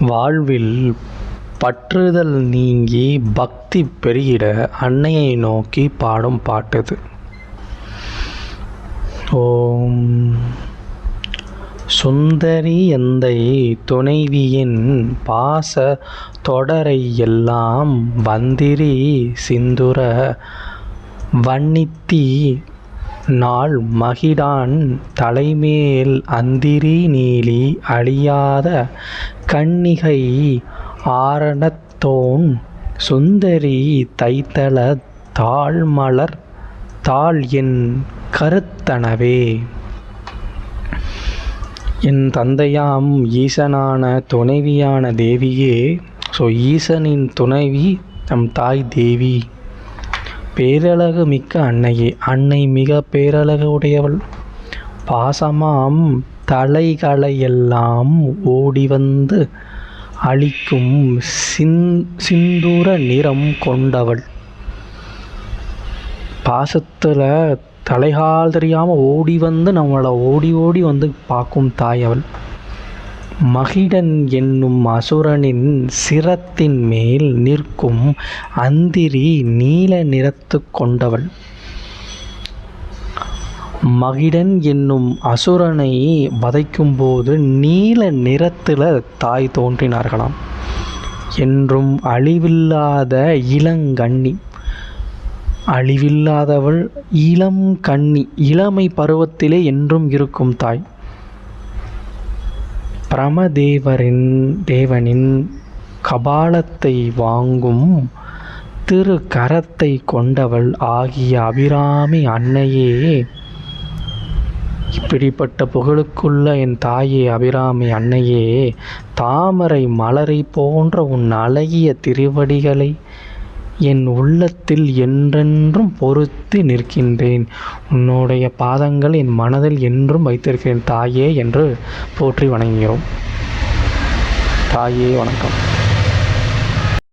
வாழ்வில் பற்றுதல் நீங்கி பக்தி பெருகிட அன்னையை நோக்கி பாடும் பாட்டுது. ஓம் சுந்தரி எந்தை துணைவியின் பாச தொடரை எல்லாம் வந்திரி சிந்துர வன்னித்தி நாள் மகிடான் தலைமேல் அந்திரி நீலி அழியாத கன்னிகை ஆரணத்தோன் சுந்தரி தைத்தல தாழ்மலர் தாள் என் கருத்தனவே. என் தந்தையாம் ஈசனான துணைவியான தேவியே ஸோ ஈசனின் துணைவி நம் தாய் தேவி. பேரழகு மிக்க அன்னையே. அன்னை மிக பேரழகு உடையவள். பாசமாம் தலைகளையெல்லாம் ஓடி வந்து அழிக்கும் சின் சிந்தூர நிறம் கொண்டவள். பாசத்தில் தலைகால் தெரியாமல் ஓடி வந்து நம்மளை ஓடி ஓடி வந்து பார்க்கும் தாய் அவள். மகிடன் என்னும் அசுரனின் சிரத்தின் மேல் நிற்கும் அந்திரி நீல நிறத்து கொண்டவள். மகிடன் என்னும் அசுரனை வதைக்கும்போது நீல நிறத்தில் தாய் தோன்றினார்களாம். என்றும் அழிவில்லாத இளங்கண்ணி அழிவில்லாதவள் இளம் கண்ணி இளமை பருவத்திலே என்றும் இருக்கும் தாய். பிரமதேவரின் தேவனின் கபாலத்தை வாங்கும் திரு கரத்தை கொண்டவள் ஆகிய அபிராமி அன்னையே. இப்படிப்பட்ட புகழுக்குள்ள என் தாயே அபிராமி அன்னையே தாமரை மலரை போன்ற உன் அழகிய திருவடிகளை என் உள்ளத்தில் என்றென்றும் பொறுத்து நிற்கின்றேன். உன்னுடைய பாதங்கள் என் மனதில் என்றும் வைத்திருக்கிறேன் தாயே என்று போற்றி வணங்குகிறோம். தாயே வணக்கம்.